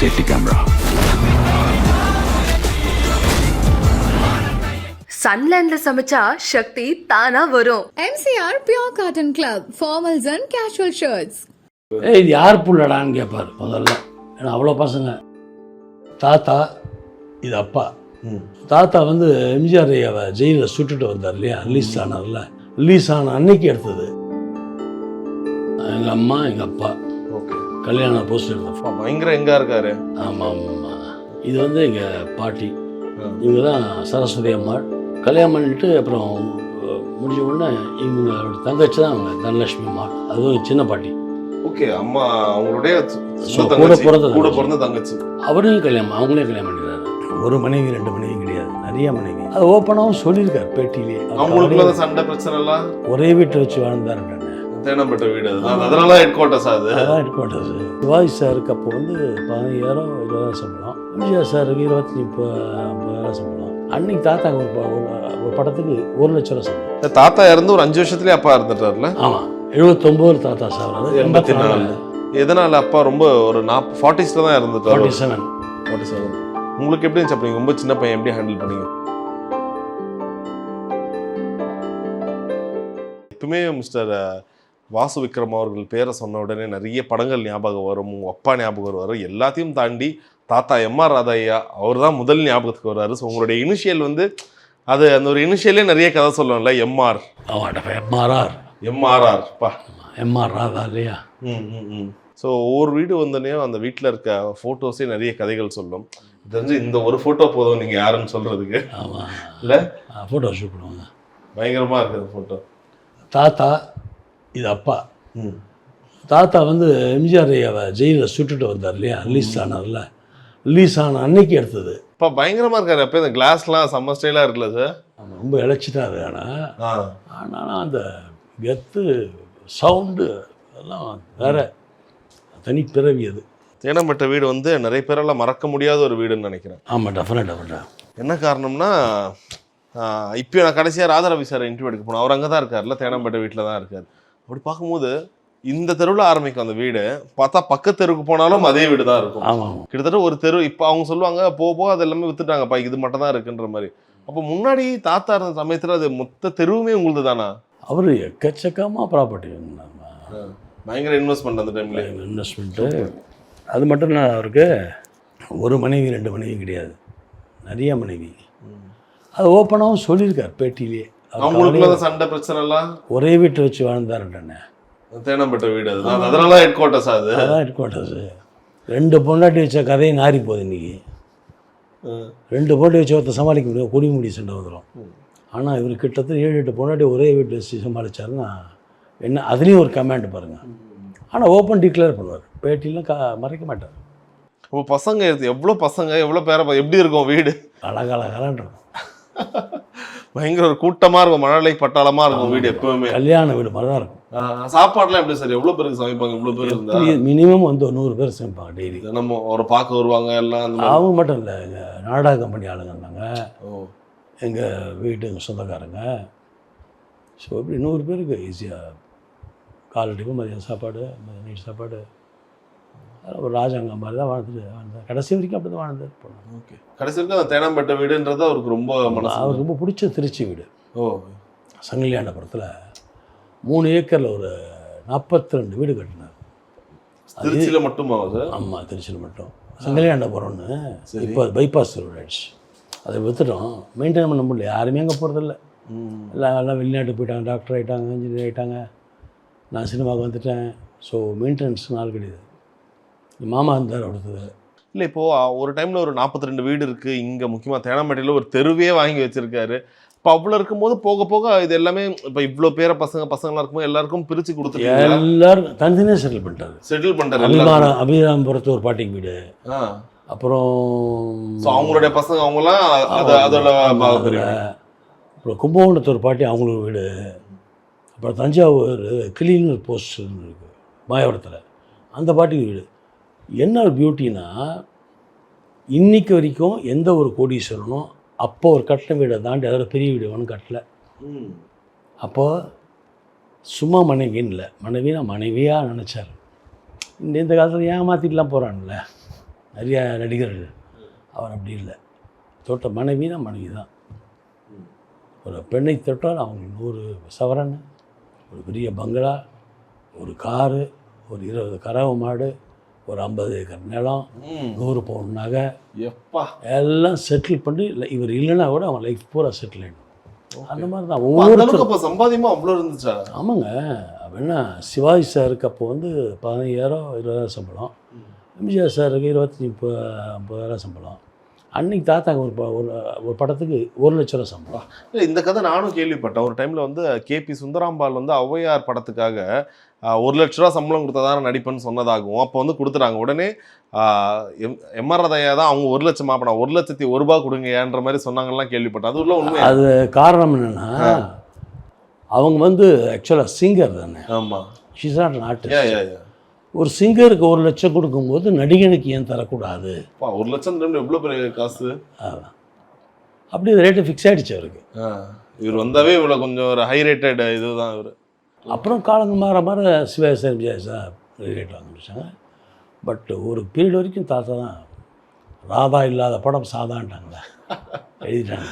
Safety camera சன்லேண்ட்ல சமைச்சா சக்தி தானா வரும். MCR Pure Cotton Club, formals and casual shirts. ஏய் இது யார் புள்ளடான்னு கேட்பார் முதல்ல. ஏன்னா அவ்வளோ பசங்க. தாத்தா இது அப்பா. தாத்தா வந்து எம்ஜிஆர் ஐயாவை ஜெயிலில் சுட்டுட்டு வந்தார் இல்லையா? ரிலீஸ் ஆனார்ல. ரிலீஸ் ஆன அன்னைக்கு எடுத்தது. எங்கள் அம்மா எங்கள் அப்பா. கல்யாண போஸ்ட் எடுத்த பயங்கர எங்கா இருக்காரு. ஆமாம் ஆமாம் இது வந்து எங்கள் பாட்டி. இவங்க தான் சரஸ்வதி அம்மாள். கல்யாணம் பண்ணிட்டு அப்புறம் முடிஞ்ச உடனே இவங்களோட தங்கச்சி தான் அவங்க தனலட்சுமி அம்மாள். அதுவும் சின்ன பாட்டி. ஓகே அம்மா அவங்களுடைய கூட பிறந்த கூட. பிறந்த தங்கச்சி. அவரையும் கல்யாணம் அவங்களே கல்யாணம் பண்ணிடுறாரு ஒரு மனைவி ரெண்டு மனைவி கிடையாது. நிறைய மனைவி. அது ஓப்பனாகவும் சொல்லியிருக்காரு பேட்டியிலே அவங்களுக்குள்ள சண்டை பிரச்சனை எல்லாம்? ஒரே வீட்டை வச்சு வாழ்ந்தாருன்னு தேனம்பட்ட வீடு அதுதான் அதனால ஹெட் குவார்ட்டர்ஸ் அது. அதான் ஹெட் குவார்ட்டர்ஸ் சிவாஜி சாருக்கு அப்போ வந்து பதினஞ்சாயிரம் இருபதாயிரம் சம்பளம். எம்ஜிஆர் சாருக்கு இருபத்தி ஐம்பதாயிரம் சம்பளம். அன்னைக்கு தாத்தா ஒரு படத்துக்கு ஒரு லட்ச ரூபா சம்பளம். தாத்தா இறந்து ஒரு அஞ்சு வருஷத்துலயே அப்பா இருந்துட்டார்ல ஆமாம் எழுபத்தொம்போது தாத்தா சார் எண்பத்தி நாலு. எதனால அப்பா ரொம்ப ஒரு நாப் ஃபார்ட்டிஸ்ல தான் இறந்துட்டாரு? ஃபார்ட்டி செவன் ஃபார்ட்டி செவன் உங்களுக்கு எப்படி இருந்துச்சு அப்ப? நீங்க ரொம்ப சின்ன பையன் எப்படி ஹேண்டில் பண்ணீங்க? எப்பவுமே மிஸ்டர் வாசு விக்ரம் அவர்கள் பேரை சொன்ன உடனே நிறைய படங்கள் ஞாபகம் வரும். உங்க அப்பா ஞாபகம் வரும் எல்லாத்தையும் தாண்டி தாத்தா எம்ஆர் ராதையா அவர் தான் முதல் ஞாபகத்துக்கு வர்றாரு. ஸோ உங்களுடைய இனிஷியல் வந்து அது அந்த ஒரு இனிஷியலே நிறைய கதை சொல்லுவோம்ல எம்ஆர் எம்ஆர்ஆர் எம்ஆர்ஆர் பா. எம்ஆர் ராதா இல்லையா? ம் ம் ம். ஸோ ஒவ்வொரு வீடு வந்தோடனே அந்த வீட்டில் இருக்க ஃபோட்டோஸே நிறைய கதைகள் சொல்லும். தெரிஞ்சு இந்த ஒரு ஃபோட்டோ போதும் நீங்கள் யாருன்னு சொல்கிறதுக்கு ஆமாம் இல்லை? ஃபோட்டோ ஷூட் பண்ணுவாங்க. பயங்கரமாக இருக்குது ஃபோட்டோ தாத்தா இது அப்பா. ம். தாத்தா வந்து எம்ஜிஆர் ஐயாவை ஜெயிலில் சுட்டுட்டு வந்தார் இல்லையா? ரிலீஸ் ஆனார்ல. ரிலீஸ் ஆன அன்னைக்கு எடுத்தது. இப்போ பயங்கரமாக இருக்காரு. அப்போ இந்த கிளாஸ்லாம் செம்ம ஸ்டைலாக இருக்குல்ல சார்? ரொம்ப இழைச்சிட்டாரு ஆனால் ஆனால் அந்த கெத்து சவுண்டு அதெல்லாம் வேற. தனி பிறவி அது. தேனம்பட்ட வீடு வந்து நிறைய பேரால் மறக்க முடியாத ஒரு வீடுன்னு நினைக்கிறேன். ஆமாம் டெஃபினட் டெஃபினட் என்ன காரணம்னா இப்போ நான் கடைசியாக ராதாரவி சார் இன்டர்வியூ எடுக்க போனேன். அவர் அங்கே தான் இருக்கார்ல தேனம்பேட்டை வீட்டில் தான் இருக்கார். அப்படி பார்க்கும்போது இந்த தெருவில் ஆரம்பிக்கும் அந்த வீடு. பார்த்தா பக்கத்து தெருவுக்கு போனாலும் அதே வீடு தான் இருக்கும் கிட்டத்தட்ட ஒரு தெரு இப்போ அவங்க சொல்லுவாங்க போக போக அது எல்லாமே வித்துட்டாங்கப்பா இது மட்டும் தான் இருக்குன்ற மாதிரி. அப்போ முன்னாடி தாத்தா இருந்த சமயத்தில் அது மொத்த தெருவுமே உங்களுது தானா? அவர் எக்கச்சக்கமாக ப்ராப்பர்ட்டி பயங்கர இன்வெஸ்ட்மெண்ட் அந்த டைம்ல இன்வெஸ்ட்மெண்ட்டு அது மட்டும் இல்லை அவருக்கு ஒரு மனைவி ரெண்டு மனைவி கிடையாது. நிறைய மனைவி. அது ஓப்பனாகவும் சொல்லியிருக்கார் பேட்டியிலே. அவர் அவங்களுக்குள்ள சண்டை பிரச்சனை எல்லாம் ஒரே வீட்டை வச்சு வாழ்ந்தாருன்னு தேனம்பட்ட வீடு அதுதான் அதனால ஹெட் குவார்ட்டர்ஸ் அது? அதான் ஹெட் குவார்ட்டர்ஸு ரெண்டு பொண்டாட்டி வச்ச கதையை நாரி போகுது இன்னைக்கு. ரெண்டு பொண்டாட்டி வச்சு ஒருத்தர் சமாளிக்க முடியும் குடி முடி சண்டை வந்துடும் ஆனால் இவர் கிட்டத்தட்ட ஏழு எட்டு பொண்டாட்டி ஒரே வீட்டில் வச்சு சமாளிச்சாருன்னா என்ன அதுலேயும் ஒரு கமாண்ட் பாருங்கள் ஆனால் ஓப்பன் டிக்ளேர் பண்ணுவார். பேட்டிலாம் க மறைக்க மாட்டார். இப்போ பசங்க எவ்வளோ பசங்க எவ்வளோ பேர எப்படி இருக்கும் வீடு? அழகழகாலன்றது பயங்கர ஒரு கூட்டமா இருக்கும் மழலை பட்டாளமா இருக்கும் வீடு எப்பவுமே. கல்யாண வீடு மாதிரி தான் இருக்கும். சாப்பாடுலாம் எப்படி சார்? எவ்வளவு பேருக்கு சமைப்பாங்க? இவ்வளவு பேர் இருந்தா? மினிமம் வந்து ஒரு நூறு பேர் சமைப்பாங்க டெய்லி தினமும் ஒரு பார்க்க வருவாங்க எல்லாம். அவங்க மட்டும் இல்லை எங்கள் நாடக கம்பெனி ஆளுங்க இருந்தாங்க எங்கள் வீட்டு சொந்தக்காரங்க. ஸோ இப்படி நூறு பேருக்கு ஈஸியாக காலை டிஃபன் மதியம் சாப்பாடு மதியம் நைட் சாப்பாடு. ஒரு ராஜாங்கம் மாதிரி தான் வாழ்ந்துட்டு வாழ்ந்தார் கடைசி வரைக்கும் அப்படி தான் வாழ்ந்தார் போனார் ஓகே. கடைசி வரைக்கும் அந்த தேனாம்பேட்டை வீடுன்றது அவருக்கு ரொம்ப அவருக்கு ரொம்ப பிடிச்ச திருச்சி வீடு. ஓ. சங்கிலியாண்டபுரத்தில் மூணு ஏக்கரில் ஒரு நாற்பத்தி ரெண்டு வீடு கட்டினார். திருச்சியில மட்டுமா ஆமாம் திருச்சியில் மட்டும். சங்கிலியாண்டபுரம்னு இப்போ அது பைபாஸ் ரோடு ஆயிடுச்சு. அதை விற்றுட்டோம் மெயின்டைன் பண்ண முடியல. யாருமே அங்கே போகிறதில்ல எல்லாம் எல்லாம் வெளிநாட்டுக்கு போயிட்டாங்க டாக்டர் ஆகிட்டாங்க இன்ஜினியர் ஆகிட்டாங்க நான் சினிமாவுக்கு வந்துட்டேன். ஸோ மெயின்டெனன்ஸ் நாள் கிடையாது. மாமா இருந்தார் அடுத்தது இல்ல இப்போ அஹ், ஒரு டைம்ல ஒரு 42 ரெண்டு வீடு இருக்கு. இங்க முக்கியமா தேனாம்பேட்டையில ஒரு தெருவே வாங்கி வச்சிருக்காரு. இப்போ அவ்வளோ இருக்கும்போது போக போக இது எல்லாமே இப்போ இவ்வளோ பேர பசங்க பசங்களாம் இருக்கும்போது எல்லாருக்கும் பிரிச்சு கொடுத்துருக்கீங்களா எல்லாரும் தனித்தனியாக செட்டில் பண்ணிட்டாரு. செட்டில் எல்லாரும் அபிமானம் அபிராமபுரத்து ஒரு பாட்டிக்கு வீடு. அப்புறம் அவங்களுடைய பசங்க அவங்களாம் அது அதோட. அப்புறம் கும்பகோணத்து ஒரு பாட்டி அவங்களுக்கு வீடு. அப்புறம் தஞ்சாவூர் கிளீனர் போஸ்ட் இருக்கு மாயவரத்தில். அந்த பாட்டிக்கு வீடு. என்ன ஒரு பியூட்டினா இன்னைக்கு வரைக்கும் எந்த ஒரு கோடீஸ்வரனும் அப்போ ஒரு கட்டின வீடை தாண்டி அதோட பெரிய வீடு ஒன்றும் கட்டல. ம். அப்போ சும்மா மனைவின்னு இல்லை. மனைவினா மனைவியாக நினச்சார். இந்த இந்த காலத்தில் ஏமாற்றிட்டுலாம் போகிறான்ல நிறைய நடிகர்கள். அவர் அப்படி இல்லை. தொட்ட மனைவினா மனைவி தான் ஒரு பெண்ணை தொட்டால் அவங்களுக்கு நூறு சவரன் ஒரு பெரிய பங்களா ஒரு காரு ஒரு இருபது கறவை மாடு ஒரு ஐம்பது ஏக்கர் நிலம் நூறு பவுன் நகை. எப்பா. எல்லாம் செட்டில் பண்ணி இல்லை இவர் இல்லைன்னா கூட அவன் லைஃப் பூரா செட்டில் ஆகிடும் அந்த மாதிரி தான். அந்த ஒவ்வொருத்தரும் அளவுக்கு அப்ப சம்பாதியமா அவ்வளவு இருந்துச்சா? ஆமாங்க. அப்படின்னா சிவாஜி சாருக்கு அப்போ வந்து பதினையாயிரம் இருபதாயிரம் சம்பளம். எம்ஜிஆர் சாருக்கு இருபத்தி முப்பது ஐம்பதாயிரம் சம்பளம். அன்னைக்கு தாத்தாங்க ஒரு ஒரு படத்துக்கு ஒரு லட்ச ரூபா சம்பளம். இல்ல, இந்த கதை நானும் கேள்விப்பட்டேன். ஒரு டைம்ல வந்து கேபி சுந்தராம்பாள் வந்து ஔவையார் படத்துக்காக ஒரு லட்ச ரூபா சம்பளம் கொடுத்ததான நடிப்பேன்னு சொன்னதாகவும் அப்போ வந்து கொடுத்துட்டாங்க. உடனே எம் எம்ஆர் ரதையா தான் அவங்க ஒரு லட்சம் மாப்பினா ஒரு லட்சத்தி ஒரு ரூபா கொடுங்கன்ற மாதிரி சொன்னாங்கலாம் கேள்விப்பட்டேன். அது உள்ள உண்மை அது காரணம் என்னென்னா அவங்க வந்து ஆக்சுவலாக சிங்கர் தானே. ஆமா. ஷீஸ் நாட் யா ஒரு சிங்கருக்கு ஒரு லட்சம் கொடுக்கும்போது நடிகனுக்கு ஏன் தரக்கூடாது? ஒரு லட்சம் டைம்ல எவ்வளவு பெரிய காசு. அப்படி ரேட்டு ஃபிக்ஸ் ஆகிடுச்சு அவருக்கு. இவர் வந்தாவே இவ்வளவு கொஞ்சம் ஒரு ஹை ரேட்டட் இதுதான் இவர். அப்புறம் காலங்கள் மாற மாற Sivaji sir Vijay sir rate ஆரம்பிச்சாங்க. பட் ஒரு பீரியட் வரைக்கும் தாத்தா தான் ராதா இல்லாத படம் சாதான்ட்டாங்களே. எழுதிட்டாங்க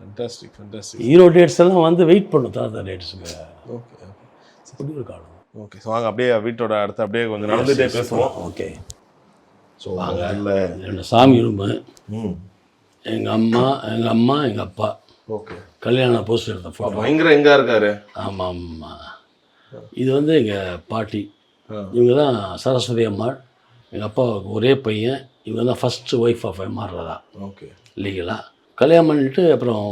ஃபண்டாஸ்டிக் ஃபண்டாஸ்டிக் ஹீரோ டேட்ஸ் எல்லாம் வந்து வெயிட் பண்ணும் தாத்தா டேட்ஸுக்கு ஓகே அப்படி ஒரு காலம். ஓகே ஸோ வாங்க அப்படியே வீட்டோட அடுத்து அப்படியே கொஞ்சம் நடந்துட்டே பேசுவோம். ஓகே ஸோ வாங்க இல்லை ரெண்டு சாமி ரூமு ம். எங்கள் அம்மா எங்கள் அம்மா எங்கள் அப்பா. ஓகே கல்யாண போஸ்ட் எடுத்த ஃபோட்டோ பயங்கர எங்க இருக்காரு? ஆமாம் ஆமாம் இது வந்து எங்கள் பாட்டி. இவங்க தான் சரஸ்வதி அம்மாள். எங்கள் அப்பாவுக்கு ஒரே பையன். இவங்க தான் first wife of MR Radha okay லீகலாக கல்யாணம் பண்ணிட்டு அப்புறம்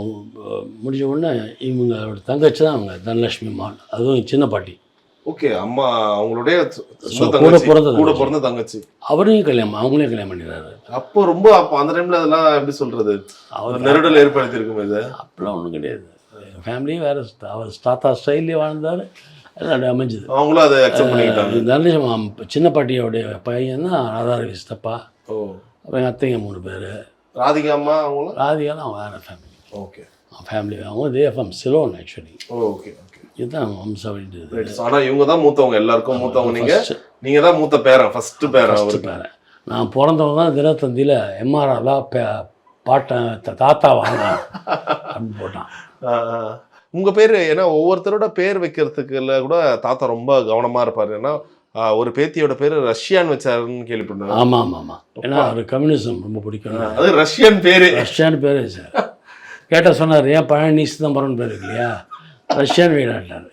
முடிஞ்ச உடனே இவங்களோட தங்கச்சி தான் அவங்க தனலட்சுமி அம்மாள். அதுவும் சின்ன பாட்டி. ஓகே அம்மா அவங்களுடைய கூட பிறந்த கூட. பிறந்த தங்கச்சி. அவரையும் கல்யாணம் அவங்களையும் கல்யாணம் பண்ணிடுறாரு. அப்போ ரொம்ப அப்போ அந்த டைம்ல அதெல்லாம் எப்படி சொல்றது? அவர் நெருடல் ஏற்படுத்தி இருக்கும் இது. அப்படிலாம் ஒன்றும் கிடையாது. ஃபேமிலியும் வேறு அவர் தாத்தா ஸ்டைல்லே வாழ்ந்தார். அப்படி அமைஞ்சுது. அவங்களும் அதை அக்செப்ட் பண்ணிக்கிட்டாங்க. அம்மா- சின்ன பாட்டியோடைய பையன் தான் ராதாரவி சித்தப்பா ஓ அப்புறம் அத்தைங்க மூணு பேர். ராதிகா அம்மா அவங்களும்? ராதிகாலாம் அவங்க வேறு ஃபேமிலி ஓகே. ஃபேமிலி அவங்க தேஃபம் சிலோன் ஆக்சுவலி ஓகே. இதுதான் வம்சாவளி ரைட் ஆனா இவங்க தான் மூத்தவங்க எல்லாருக்கும் மூத்தவங்க. நீங்க First. நீங்க தான் மூத்த பேரன் ஃபர்ஸ்ட் பேரன் ஃபஸ்ட்டு பேரன் நான் பிறந்தவங்க தான் தினத்தந்தியில் எம்ஆர்ஆர்லாம் பே பாட்டன் த- தாத்தா வாங்க அப்படின்னு போட்டான். ஆ, ஆ. உங்க பேரு ஏன்னா ஒவ்வொருத்தரோட பேர் வைக்கிறதுக்குல கூட தாத்தா ரொம்ப கவனமா இருப்பாரு. ஏன்னா ஒரு பேத்தியோட பேரு ரஷ்யான்னு வச்சாருன்னு கேள்விப்பட்டேன். ஆமாம் ஆமாம் ஆமாம் ஏன்னா அவர் கம்யூனிசம் ரொம்ப பிடிக்கும். அது ரஷ்யன் பேரு. ரஷ்யான்னு பேர் சார். கேட்டால் சொன்னார் ஏன் பழனி சிதம்பரம்னு பேர் இருக்கு இல்லையா ரஷ்யான்னு வீடாட்டார்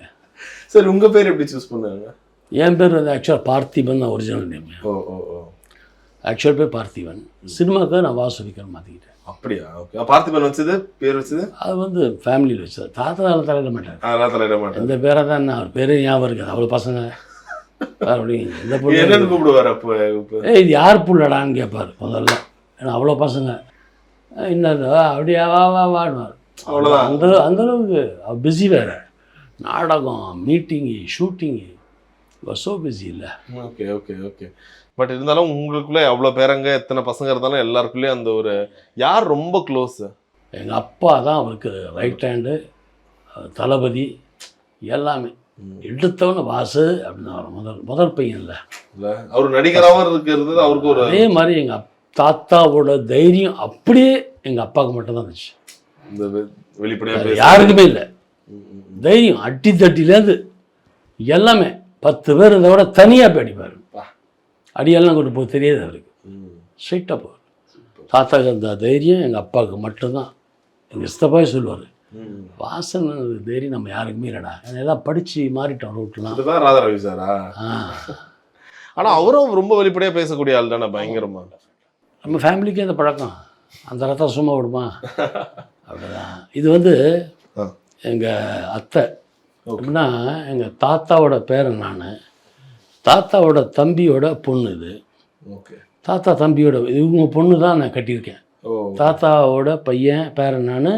சரி உங்க பேர் எப்படி சூஸ் பண்ணாங்க என் பேர் வந்து ஆக்சுவலாக பார்த்திபன் தான் ஒரிஜினல் நேம் ஓ ஓ ஓ. ஆக்சுவல் பேர் பார்த்திபன். சினிமாவுக்கு நான் வாசுவிக்கன் மாற்றிக்கிட்டேன் அப்படியா? ஓகே பார்த்திபன் வச்சது? பேர் வச்சது? அது வந்து ஃபேமிலியில் வச்சது. தாத்தா தலையிட அதெல்லாம் தலையிட மாட்டேன் இந்த பேரை தான் என்ன அவர் பேரே ஞாபகம் இருக்குது. அவ்வளோ பசங்க. கூப்பிடுவாரு அப்போ இப்ப? ஏய் இது யார் புள்ளடான்னு கேட்பார் முதல்ல. ஏன்னா அவ்வளோ பசங்க. இன்னும் அப்படியா? வா வா வாடுவார் அவ்வளவுதான். அந்த அந்த அளவுக்கு பிஸி வேறு. நாடகம் மீட்டிங்கு ஷூட்டிங்கு ஸோ பிஸி இல்லை. ஓகே ஓகே ஓகே பட் இருந்தாலும் உங்களுக்குள்ள அவ்வளோ பேரங்க எத்தனை பசங்க இருந்தாலும் எல்லாருக்குள்ளேயும் அந்த ஒரு யார் ரொம்ப க்ளோஸ் எங்கள் அப்பா தான் அவருக்கு ரைட் ஹேண்டு தளபதி எல்லாமே. எடுத்தவன வாசு அப்படின்னு வரும் முதல் முதல் பையன் இல்லை. இல்ல. அவர் நடிகராகவும் இருக்கிறது அவருக்கு ஒரு அதே மாதிரி எங்கள் தாத்தாவோட தைரியம் அப்படியே எங்கள் அப்பாவுக்கு மட்டும்தான் இருந்துச்சு. இந்த வெ- வெளிப்படையா வேற பேச யாருக்குமே இல்லை. தைரியம் அட்டி தட்டிலேருந்து எல்லாமே பத்து பேர் இருந்த விட தனியாக போய் அடிப்பார். அடியெல்லாம் கொண்டு போக தெரியாது அவருக்கு. ஸ்ட்ரைட்டாக போவார். தாத்தாக்கு அந்த தைரியம் எங்கள் அப்பாவுக்கு மட்டும்தான். எங்கள் சித்தப்பாவே சொல்லுவார். வாசன் தைரியம் நம்ம யாருக்குமே இல்லைடா. எல்லாம் படித்து மாறிட்டோம் ரூட்லாம். இதுதான் ராதாரவி சாரா? ஆ. ஆனா அவரும் ரொம்ப வெளிப்படையா பேசக்கூடிய ஆள் தானே பயங்கரமா. நம்ம ஃபேமிலிக்கே அந்த பழக்கம். அந்த ரத்தம் சும்மா விடுமா? அப்படிதான் இது வந்து. எங்கள் அத்தை. அப்படின்னா எங்கள் தாத்தாவோட பேரன் நான். தாத்தாவோட தம்பியோட பொண்ணு இது. ஓகே. தாத்தா தம்பியோட இவங்க பொண்ணு தான் நான் கட்டியிருக்கேன். தாத்தாவோட பையன் பேரன் நான்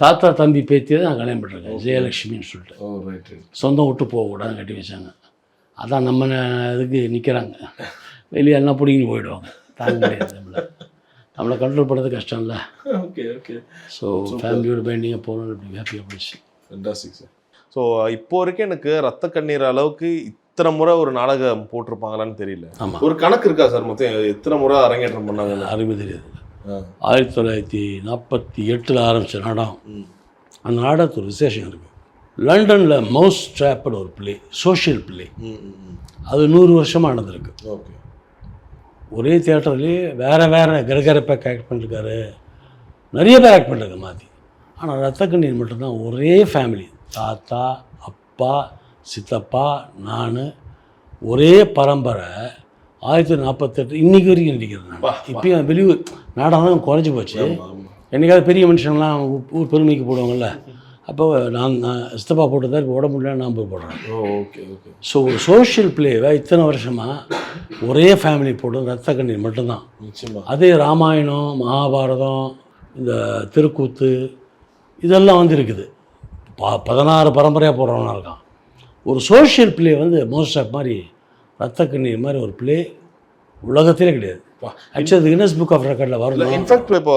தாத்தா தம்பி பேத்தியை தான் நான் கல்யாணம் பண்ணிருக்கேன். ஜெயலட்சுமின்னு சொல்லிட்டு. சொந்தம் விட்டு போகக்கூடாதுன்னு கட்டி வச்சாங்க. அதான் நம்ம இதுக்கு நிற்கிறாங்க வெளியே எல்லாம் பிடிங்கின்னு போயிடுவாங்க. தாங்க முடியாது நம்மளை. நம்மளை கண்ட்ரோல் பண்ணுறது கஷ்டம் இல்லை ஓகே ஓகே ஸோ ஃபேமிலியோட பைண்டிங்காக போகணும்னு அப்படி ஹாப்பியாக போயிடுச்சு. ஃபண்டாஸ்டிக் சார் ஸோ இப்போ வரைக்கும் எனக்கு ரத்த கண்ணீர் அளவுக்கு இத்தனை முறை ஒரு நாடகம் போட்டிருப்பாங்களான்னு தெரியல. ஆமாம் ஒரு கணக்கு இருக்கா சார் மொத்தம்? எத்தனை முறை அரங்கேற்றம் பண்ணாங்க? அருமை தெரியாது. ஆயிரத்தி தொள்ளாயிரத்தி நாற்பத்தி எட்டில் ஆரம்பித்த நாடகம். அந்த நாடகத்து ஒரு விசேஷம் இருக்குது லண்டனில் மவுஸ் ட்ராப்னு ஒரு பிளே சோஷியல் பிளே அது நூறு வருஷமாக நடந்திருக்கு. ஓகே ஒரே தியேட்டர்லேயே வேறு வேறு கிரகரப்பாக ஆக்ட் பண்ணிருக்காரு. நிறைய பேர் ஆக்ட் பண்ணிருக்காங்க மாற்றி ஆனால் ரத்த கண்ணீர் மட்டும்தான் ஒரே ஃபேமிலி தாத்தா அப்பா சித்தப்பா நான் ஒரே பரம்பரை. ஆயிரத்தி நாற்பத்தெட்டு இன்றைக்கி வரைக்கும் நடிக்கிறேன் நான். இப்பயும் வெளியூர் நாடகம் குறைஞ்சி போச்சு. என்னைக்காவது பெரிய மனுஷங்களாம் ஊர் பெருமைக்கு போடுவாங்கல்ல. அப்போ நான் நான் சித்தப்பா போட்டதா இப்போ உடம்பு முடியல நான் போய் போடுறேன் ஓகே ஓகே ஸோ ஒரு சோஷியல் பிளேவை இத்தனை வருஷமாக ஒரே ஃபேமிலி போடும் ரத்த கண்ணீர் மட்டும்தான். அதே ராமாயணம் மகாபாரதம் இந்த திருக்கூத்து இதெல்லாம் வந்து இருக்குது. ப பதினாறு பரம்பரையாக போடுறவனா இருக்கான். ஒரு சோஷியல் பிளே வந்து மோஸ்ட் ஆஃப் மாதிரி ரத்த கண்ணீர் மாதிரி ஒரு பிளே உலகத்திலே கிடையாது. ஆக்சுவலி அது கின்னஸ் புக் ஆஃப் ரெக்கார்டில் வரணும் இன்ஃபேக்ட் இப்போ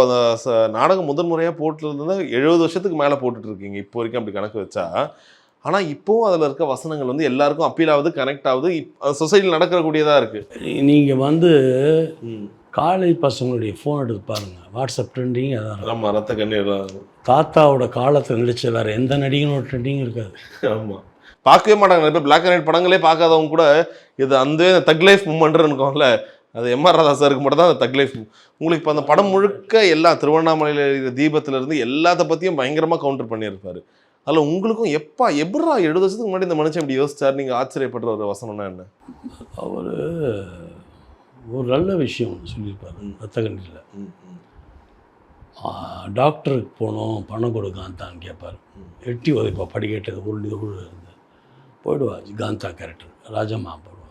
நாடகம் முதன் முறையாக போட்டுருந்தா எழுபது வருஷத்துக்கு மேலே போட்டுட்டு இருக்கீங்க இப்போ வரைக்கும் அப்படி கணக்கு வச்சா. ஆனால் இப்போவும் அதில் இருக்க வசனங்கள் வந்து எல்லாருக்கும் அப்பீல் ஆகுது கனெக்ட் ஆகுது சொசைட்டியில் நடக்கக்கூடியதாக இருக்கு. நீங்கள் வந்து காலேஜ் பசங்களுடைய ஃபோன் எடுத்து பாருங்கள் வாட்ஸ்அப் ட்ரெண்டிங் அதான். ஆமாம் ரத்த கண்ணீர் தாத்தாவோட காலத்தில் நடித்த வேறு எந்த நடிகனோட ட்ரெண்டிங் இருக்காது. ஆமாம் பார்க்கவே மாட்டாங்க. நிறைய பேர் பிளாக் அண்ட் ஒயிட் படங்களே பார்க்காதவங்க கூட இது அந்த தக் லைஃப் மூமெண்ட்னு இருக்கும்ல. அது எம்ஆர் ராதா சாருக்கு மட்டும் தான் அந்த தக் லைஃப். உங்களுக்கு இப்போ அந்த படம் முழுக்க எல்லா திருவண்ணாமலையில் இருக்கிற தீபத்துல இருந்து எல்லாத்த பற்றியும் பயங்கரமாக கவுண்டர் பண்ணியிருப்பாரு. அதில் உங்களுக்கும் எப்பா எப்படா எழுபது வருஷத்துக்கு முன்னாடி இந்த மனுஷன் இப்படி யோசிச்சார்? நீங்கள் ஆச்சரியப்படுற ஒரு வசனம்னா என்ன? அவர் ஒரு நல்ல விஷயம் ஒன்று சொல்லியிருப்பார் ரத்த கண்ணியில் டாக்டருக்கு போனோம் பணம் கொடு காந்தான்னு கேட்பார் எட்டி உதைப்பா படிக்கட்டு உருளி உருள் போயிடுவா காந்தா கேரக்டர் ராஜம்மா உடனே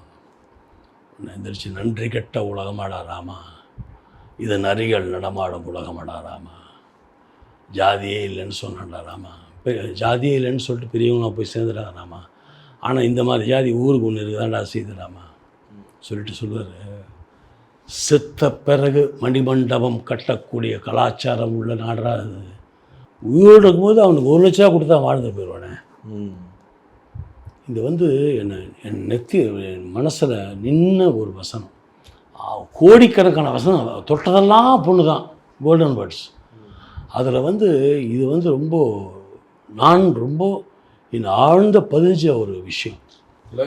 எந்திரிச்சு நன்றி கெட்ட உலகமாடா ராமா. இது நரிகள் நடமாடும் உலகமாடா ராமா. ஜாதியே இல்லைன்னு சொன்னான்டா ராமா. ஜாதியே இல்லைன்னு சொல்லிட்டு பெரியவங்க போய் சேர்ந்துடா ராமா. ஆனால் இந்த மாதிரி ஜாதி ஊருக்கு ஒன்று இருக்குதாண்டா செய்துடாமா சொல்லிட்டு சொல்லுவார். செத்த பிறகு மணிமண்டபம் கட்டக்கூடிய கலாச்சாரம் உள்ள நாடாக அது. உயிரோடு இருக்கும்போது அவனுக்கு ஒரு லட்ச ரூபா கொடுத்தா வாழ்ந்து போயிடுவானே. இது வந்து என்னை என் நெத்தி என் மனசில் நின்ன ஒரு வசனம். கோடிக்கணக்கான வசனம். தொட்டதெல்லாம் பொண்ணு தான் கோல்டன் வேர்ட்ஸ் அதில் வந்து இது வந்து ரொம்ப நான் ரொம்ப என் ஆழ்ந்த பதிஞ்ச ஒரு விஷயம். இல்லை?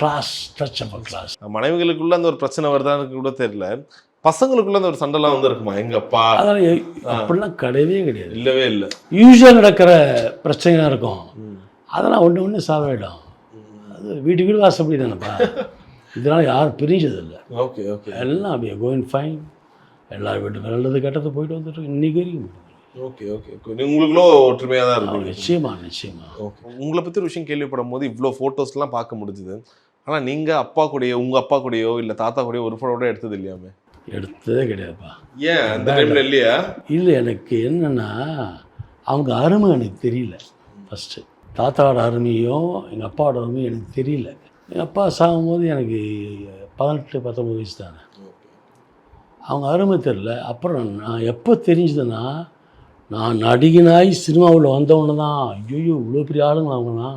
கிளாஸ் டச் அப் கிளாஸ் மனைவிகளுக்குள்ள அந்த ஒரு பிரச்சனை வருதான்னு கூட தெரியல. பசங்களுக்குள்ள அந்த ஒரு சண்டைலாம் வந்து இருக்குமா? எங்க அப்பா அதெல்லாம் அப்படிலாம் கிடையவே கிடையாது. இல்லவே இல்லை. யூஸ்வலாக நடக்கிற பிரச்சனையாக இருக்கும். அதெல்லாம் ஒன்று ஒன்று சாவாயிடும் அது வீட்டு வீடு வாசப்படி தானேப்பா. இதனால் யாரும் பிரிஞ்சதில்லை. Okay okay. எல்லாம் அப்படியே கோயின் ஃபைன் எல்லார் வீட்டுக்கு நல்லது கெட்டது போயிட்டு வந்துட்டு இன்னைக்கு வரைக்கும். Okay okay okay. உங்களுக்குள்ள ஒற்றுமையாக தான் இருக்கும் நிச்சயமா நிச்சயமா. ஓகே. உங்களை பற்றி ஒரு விஷயம் கேள்விப்படும் போது இவ்வளோ ஃபோட்டோஸ்லாம் பார்க்க முடிஞ்சுது. ஆனால் நீங்கள் அப்பா கூடயோ உங்கள் அப்பா கூடயோ இல்லை தாத்தா கூடயோ ஒரு ஃபோட்டோ எடுத்தது இல்லையாமே? எடுத்ததே கிடையாதுப்பா. ஏன்? அந்த டைமில் இல்லையா? இல்லை எனக்கு என்னென்னா அவங்க அருமை எனக்கு தெரியல ஃபஸ்ட்டு தாத்தாவோட அருமையும் எங்கள் அப்பாவோட அருமையும் எனக்கு தெரியல. எங்கள் அப்பா சாகும்போது எனக்கு பதினெட்டு பத்தொம்பது வயசு தானே. அவங்க அருமை தெரில அப்புறம் நான் எப்போ தெரிஞ்சதுன்னா நான் நடிகனாய் சினிமாவில் வந்தவொன்னு தான். ஐயோ இவ்வளோ பெரிய ஆளுங்க அவங்கண்ணா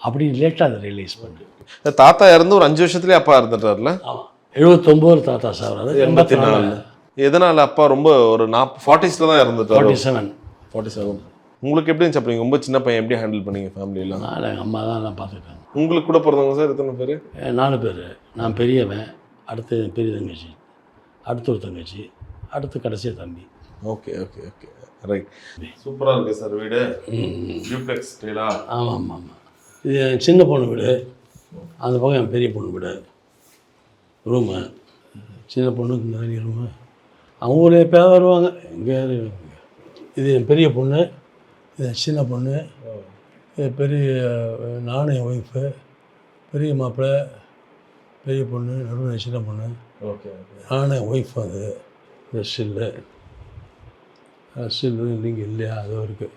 அப்படி லேட்டாக அதை ரியலைஸ் பண்ணேன் தாத்தா இறந்து ஒரு அஞ்சு வருஷத்துலேயே அப்பா இறந்துட்டார்ல? ஆமாம் எழுபத்தொம்போது தாத்தா சாகுறாரு. எண்பத்தி எண்பத்தி நாலு நாலு எதனால அப்பா ரொம்ப ஒரு நாப் ஃபார்ட்டிஸில் தான் இறந்துட்டாரு? ஃபார்ட்டி செவன் ஃபார்ட்டி செவன் உங்களுக்கு எப்படி நீங்கள் ரொம்ப சின்ன பையன் எப்படி ஹேண்டில் பண்ணீங்க ஃபேமிலியெல்லாம் நான் எங்கள் அம்மா தான் நான் பார்த்துக்கிட்டேன் உங்களுக்கு கூட பிறந்தவங்க சார் எத்தனை பேர்? நாலு பேர். நான் பெரியவன் அடுத்து என் பெரிய தங்கச்சி அடுத்து ஒரு தங்கச்சி அடுத்து கடைசியாக தம்பி. ஓகே ஓகே ஓகே ரைட் சூப்பராக இருக்கு சார் வீடு. டியூப்ளெக்ஸ் ஸ்டைலா ஆமாம் ஆமாம் ஆமாம் இது என் சின்ன பொண்ணு வீடு. அந்த பக்கம் என் பெரிய பொண்ணு வீடு. ரூமு. சின்ன பொண்ணுக்கு இந்த தனி ரூமு. அவங்க எப்போயாவது வருவாங்க. எங்கேயாவது இது என் பெரிய பொண்ணு. இது சின்ன பொண்ணு பெரிய நானும் என் ஒய்ஃபு பெரிய மாப்பிள்ளை பெரிய பொண்ணு நடுவில் சின்ன பொண்ணு. ஓகே நானும் என் ஒய்ஃப் அது. இந்த ஸ்டில்லு ஸ்டில்லு நீங்கள் இல்லையா? அதுவும் இருக்குது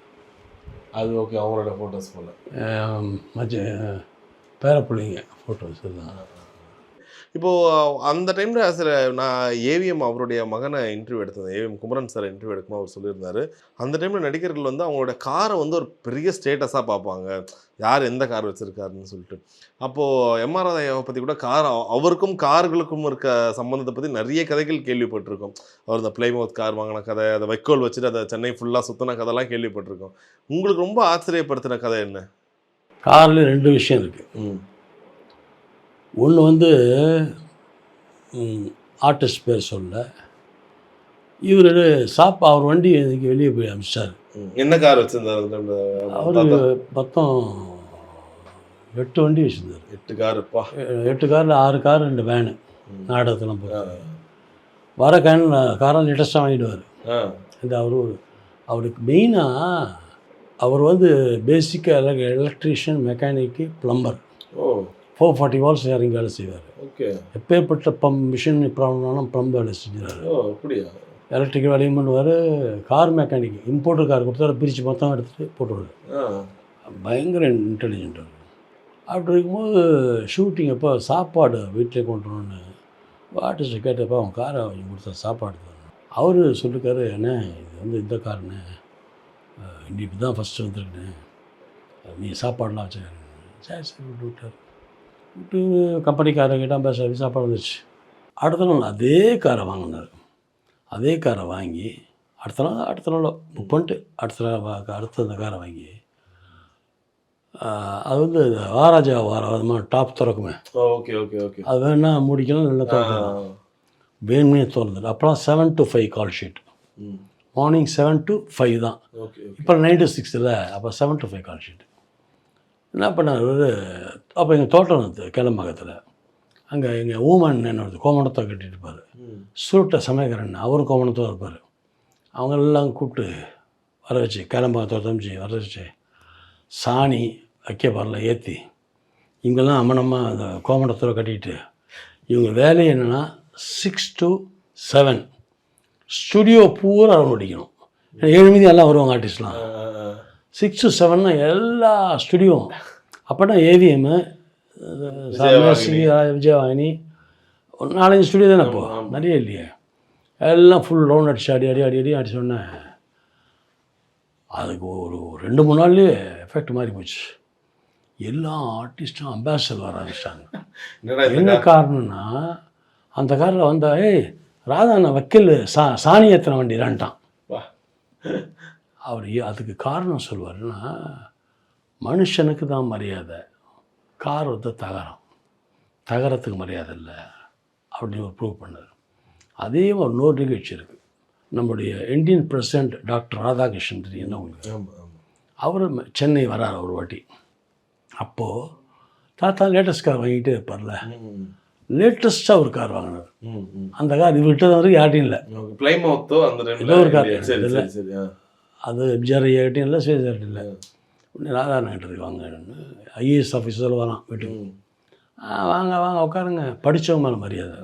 அது ஓகே அவங்களோட ஃபோட்டோஸ் போல. மச்ச பேர பிள்ளைங்க ஃபோட்டோஸ் தான். இப்போ அந்த டைம்ல சில நான் ஏவிஎம் அவருடைய மகனை இன்டர்வியூ எடுத்தேன். ஏவிஎம் குமரன் சார் இன்டர்வியூ எடுக்கும்போது அவர் சொல்லியிருந்தாரு. அந்த டைம்ல நடிகர்கள் வந்து அவங்களோட காரை வந்து ஒரு பெரிய ஸ்டேட்டஸாக பார்ப்பாங்க. யார் எந்த கார் வச்சிருக்காருன்னு சொல்லிட்டு. அப்போ எம்ஆர் ராதாவை பத்தி கூட கார் அவருக்கும் கார்களுக்கும் இருக்க சம்பந்தத்தை பத்தி நிறைய கதைகள் கேள்விப்பட்டிருக்கோம். அவர் இந்த பிளைமவுத் கார் வாங்கின கதை அதை வைக்கோல் வச்சுட்டு அதை சென்னை ஃபுல்லாக சுத்தின கதைலாம் கேள்விப்பட்டிருக்கோம். உங்களுக்கு ரொம்ப ஆச்சரியப்படுத்தின கதை என்ன? காரில் ரெண்டு விஷயம் இருக்குது ஒன்று வந்து ஆர்டிஸ்ட் பேர் சொல்ல. இவர் சாப்பா அவர் வண்டி இதுக்கு வெளியே போய் அமிச்சிட்டார் என்ன கார் வச்சிருந்தாரு? அவர்? மொத்தம் எட்டு வண்டி வச்சுருந்தார். எட்டு காருப்பா. எட்டு காரில் ஆறு கார் ரெண்டு வேனு. நாடகத்தெல்லாம் போய் வர கேன் காரெல்லாம் லேட்டஸ்ட்டாக வாங்கிடுவார். இந்த அவர் ஒரு அவருக்கு மெயினாக அவர் வந்து பேசிக்காக எலக்ட்ரீஷியன் மெக்கானிக்கு ப்ளம்பர் ஓ. ஃபோர் ஃபார்ட்டி வால்ஸ் இறங்கி வேலை செய்வார். ஓகே. எப்பேற்பட்ட பம்ப் மிஷின் ப்ராப்ளம்னாலும் ப்ளம்ப் வேலை செஞ்சுருவார். ஓ அப்படியா? எலக்ட்ரிக்கல் வேலையும் பண்ணுவார் கார் மெக்கானிக் இம்போர்ட்டர் கார் கொடுத்தாரு பிரித்து மொத்தம் எடுத்துகிட்டு போட்டுருவார். பயங்கர இன்டெலிஜென்ட் அவர். அப்படி இருக்கும்போது ஷூட்டிங் அப்போ சாப்பாடு வீட்டிலே கொண்டு வரணும்னு ஆர்டிஸ்ட்டை கேட்டப்போ அவன் காரை வாங்கி கொடுத்தா சாப்பாடு தரணும். அவர் சொல்லிருக்காரு என்ன இது வந்து இந்த காருண்ணே இன்னைக்கு தான் ஃபஸ்ட்டு வந்திருக்குண்ணே நீ சாப்பாடுலாம் வச்சுருக்காரு சரி சரி விட்டு விட்டார் விட்டு கம்பெனிக்காரங்கிட்ட பேச சாப்பாடு வந்துச்சு அடுத்த நாள் அதே காரை வாங்கினார். அதே காரை வாங்கி அடுத்த நாள் அடுத்த நாள் புக் பண்ணிட்டு அடுத்த நாள் அடுத்த அந்த காரை வாங்கி அது வந்து வாராஜா வாரம் டாப் திறக்குமே. ஓகே ஓகே ஓகே அது வேணா முடிக்கலாம் நல்லா திறக்கலாம் வேணுமே திறந்துடு அப்போலாம் seven to five call sheet morning seven to five தான். ஓகே இப்போ நைன் டு சிக்ஸ் இல்லை அப்போ seven to five call sheet என்ன பண்ணார்? அப்போ எங்கள் தோட்டம் இருந்தது கிளம்பகத்தில் அங்கே எங்கள் ஊமன் என்னோட கோமணத்தை கட்டிட்டு இருப்பார். சுருட்டை சமயக்காரன் அவரும் கோமணத்தோடு இருப்பார். அவங்க எல்லாம் கூப்பிட்டு வர வச்சு கிளம்பகத்தோட தம்பிச்சு வர வச்சு சாணி வைக்க வரல ஏற்றி இவங்கெல்லாம் அமனமாக அந்த கோமணத்தோடு கட்டிட்டு இவங்க வேலை என்னென்னா சிக்ஸ் டு செவன் ஸ்டுடியோ பூரா ரவுண்ட் அடிக்கணும் ஏழு மீதி எல்லாம் வருவாங்க ஆர்டிஸ்ட்லாம் சிக்ஸ் டு செவன்னா எல்லா ஸ்டுடியோவும் அப்போனா ஏவிஎம்மு விஜயவாணி ஒரு நாலஞ்சு ஸ்டுடியோ தானே இப்போ? நிறைய இல்லையே. எல்லாம் ஃபுல் ரவுண்ட் அடிச்சு அடி அடி அடி அடி அடிச்ச உடனே அதுக்கு ஒரு ரெண்டு மூணு நாள்லேயே எஃபெக்ட் மாறி போச்சு. எல்லா ஆர்டிஸ்ட்டும் அம்பாசிடர் வர ஆரம்பிச்சிட்டாங்க. என்ன காரணம்னா அந்த காரில் வந்தா ஏய் ராதா நான் வக்கீல் சா சாணி ஏற்றின வண்டிடான்ட்டான். அவர் அதுக்கு காரணம் சொல்லுவாருன்னா மனுஷனுக்கு தான் மரியாதை. கார் வந்து தகரம். தகரத்துக்கு மரியாதை இல்லை அப்படின்னு ஒரு ப்ரூவ் பண்ணார். அதே ஒரு நூறு நிகழ்ச்சி இருக்குது நம்முடைய இந்தியன் பிரசிடென்ட் டாக்டர் ராதாகிருஷ்ணன் தெரியும் உங்களுக்கு? அவர் சென்னை வரார் ஒரு வாட்டி. அப்போது தாத்தா லேட்டஸ்ட் கார் வாங்கிட்டே இருப்பார்ல. லேட்டஸ்ட்டாக ஒரு கார் வாங்கினார். அந்த கார் இவர்கிட்ட வரைக்கும் யார்ட்டையும் இல்லை. ஏதோ ஒரு கார் இல்ல. அது எம்ஜிஆர் ஐயாட்டையும் இல்லை சுயசார்ட்டும் இல்லை. உடனே ராதாநாயகத்துக்கு வாங்க ஐஏஎஸ் ஆஃபீஸர் வரான் வீட்டுக்கு. வாங்க வாங்க உட்காருங்க. படித்தவங்க மேலே மரியாதை.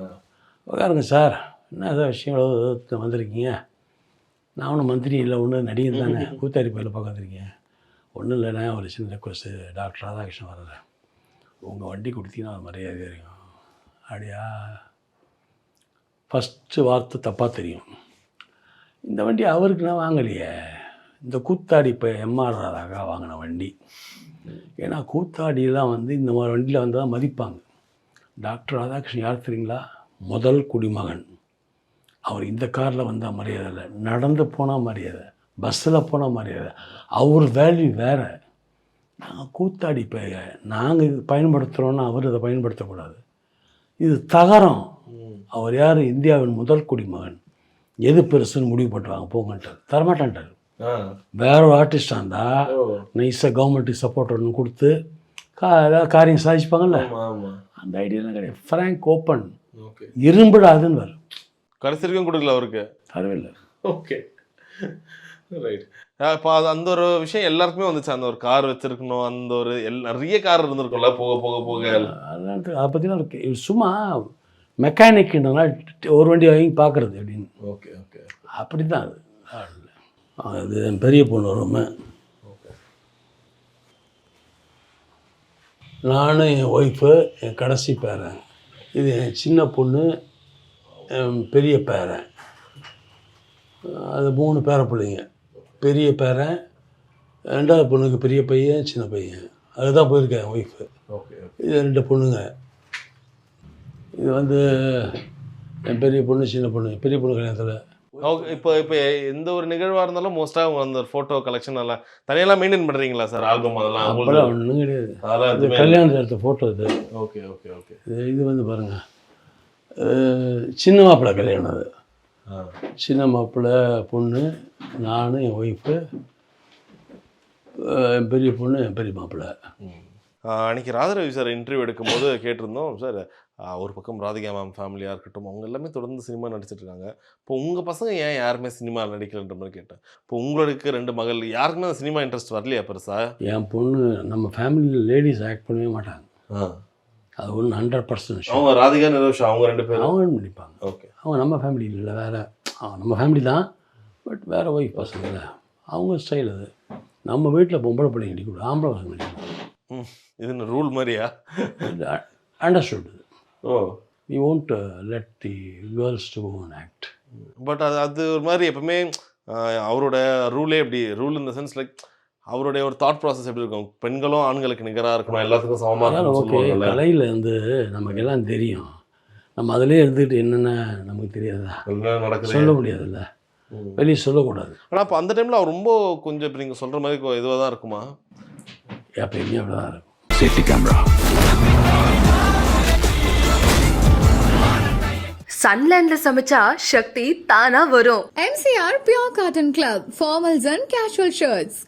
உட்காருங்க சார். என்ன சார் விஷயம் வந்திருக்கீங்க. நான் ஒன்றும் மந்திரி இல்லை ஒன்று நடிகர் தானே. கூத்தாரி பயில பார்க்காதிருக்கேன் ஒன்றும் இல்லைண்ணே ஒரு சின்ன ரெக்வஸ்ட்டு டாக்டர் ராதாகிருஷ்ணன் வர்றேன் உங்கள் வண்டி கொடுத்தீங்கன்னா அது மரியாதையாக இருக்கும். அப்படியா? ஃபஸ்ட்டு வார்த்தை தப்பாக தெரியும். இந்த வண்டி அவருக்கு நான் வாங்கலையே. இந்த கூத்தாடி இப்போ எம்ஆர் ராதாக்கா வாங்கின வண்டி. ஏன்னா கூத்தாடியெல்லாம் வந்து இந்த மாதிரி வண்டியில் வந்து தான் மதிப்பாங்க. டாக்டர் ராதாகிருஷ்ணன் யார் தெரியுங்களா? முதல் குடிமகன். அவர் இந்த காரில் வந்தால் மரியாதை இல்லை. நடந்து போனால் மரியாதை பஸ்ஸில் போனால் மரியாதை. அவர் வேல்யூ வேறு. நாங்கள் கூத்தாடி இப்போ நாங்கள் இது பயன்படுத்துகிறோன்னா அவர் இதை பயன்படுத்தக்கூடாது. இது தகரம். அவர் யார்? இந்தியாவின் முதல் குடிமகன். எது பெருசுன்னு முடிவு பண்ணுவாங்க போங்கன்ட்டார். தரமாட்டான்ட்டார். வேற ஒரு ஆர்டிஸ்டாக இருந்தால் ஓ. நைஸாக கவர்மெண்ட்டுக்கு சப்போர்ட் ஒன்று கொடுத்து கா ஏதாவது காரியம் சாதிச்சுப்பாங்கல்ல? அந்த ஐடியாலாம் கிடையாது. Frank open okay. இரும்பிடாதுன்னு வரும். கடைசி வரைக்கும் கொடுக்கல அவருக்கு. பரவாயில்ல ஓகே. ரைட் இப்போ அது அந்த ஒரு விஷயம் எல்லாருக்குமே வந்துச்சு. அந்த ஒரு கார் வச்சிருக்கணும் அந்த ஒரு எல் நிறைய கார் இருந்திருக்கும்ல போக போக போக. அதெல்லாம் தெ- அதை பற்றிலாம் இருக்கு. சும்மா மெக்கானிக்ன்றனால ஒரு வண்டி வாங்கி பார்க்குறது அப்படின்னு. Okay okay. அப்படி தான் அது அது என் பெரிய பொண்ணு ரூமு நானும் என் ஒய்ஃபு என் கடைசி பேரன். இது என் சின்ன பொண்ணு என் பெரிய பேரன். அது மூணு பேர பிள்ளைங்க. பெரிய பேரன் ரெண்டாவது பொண்ணுக்கு பெரிய பையன் சின்ன பையன். அதுதான் போயிருக்கேன் என் ஒய்ஃபு இது ரெண்டு பொண்ணுங்க. இது வந்து என் பெரிய பொண்ணு சின்ன பொண்ணு. பெரிய பொண்ணு கல்யாணத்தில். ஓகே இப்போ இப்போ எந்த ஒரு நிகழ்வாக இருந்தாலும் மோஸ்ட்டாக அந்த ஃபோட்டோ கலெக்ஷன் எல்லாம் தனியெல்லாம் மெயின்டைன் பண்ணுறீங்களா சார் ஆல்பம் அதெல்லாம் அப்போல்லாம் ஒன்றும் கிடையாது. அதெல்லாம் இது எதுவுமே கல்யாணத்தில் எடுத்த ஃபோட்டோ இது. ஓகே ஓகே ஓகே இது வந்து பாருங்கள் சின்ன மாப்பிள்ளை கல்யாணம் அது. ஆ. சின்ன மாப்பிள்ளை பொண்ணு நான் என் ஒய்ஃபு என் பெரிய பொண்ணு என் பெரிய மாப்பிள்ளை. ஆஹ் அன்னைக்கு ராதாரவி சார் இன்டர்வியூ எடுக்கும்போது கேட்டிருந்தோம் சார் ஒரு பக்கம் ராதிகா மேம் ஃபேமிலியாக இருக்கட்டும் அவங்க எல்லாமே தொடர்ந்து சினிமா நடிச்சிட்டு இருக்காங்க. இப்போ உங்கள் பசங்க ஏன் யாருமே சினிமா நடிக்கலன்ற மாதிரி கேட்டேன். இப்போ உங்களுக்கு ரெண்டு மகள் யாருக்குமே சினிமா இன்ட்ரெஸ்ட் வரலையா பெருசா? என் பொண்ணு நம்ம ஃபேமிலியில் லேடிஸ் ஆக்ட் பண்ணவே மாட்டாங்க. அது ஒன்று ஹண்ட்ரட் பர்சன்ட் அவங்க ராதிகா நிரோஷ் அவங்க ரெண்டு பேரும்? அவங்க நடிப்பாங்க. ஓகே. அவங்க நம்ம ஃபேமிலி இல்லை வேறு நம்ம ஃபேமிலி தான். பட் வேறு ஒய்ஃப் பசங்க இல்லை. அவங்க ஸ்டைல் அது. நம்ம வீட்டில் பொம்பளை பிள்ளைங்க நடிக்கக்கூடாது ஆம்பளை பசங்க நடிக்கணும் இது ரூல் மாதிரியா? Understood oh. We won't let the girls to and act but அது அது ஒரு மாதிரி எப்பவுமே அவரோட ரூலே எப்படி ரூல் இந்த சென்ஸ் லைக் அவருடைய ஒரு தாட் ப்ராசஸ் எப்படி இருக்கும்? பெண்களும் ஆண்களுக்கு நிகராக இருக்கணும் எல்லாத்துக்கும் சமமாக ஓகே. கலையில் வந்து நமக்கு எல்லாம் தெரியும். நம்ம அதிலே இருந்துட்டு என்னென்ன நமக்கு தெரியாதா? சொல்ல முடியாதுல்ல. வெளியே சொல்லக்கூடாது. ஆனா அப்போ அந்த டைம்ல அவர் ரொம்ப கொஞ்சம் இப்போ நீங்கள் சொல்ற மாதிரி இதுவாக தான் இருக்குமா? எப்பயுமே அப்படிதான் இருக்கும். சன்லேண்ட்ல சமைச்சா சக்தி தானா வரும் MCR pure cotton club formals and casual shirts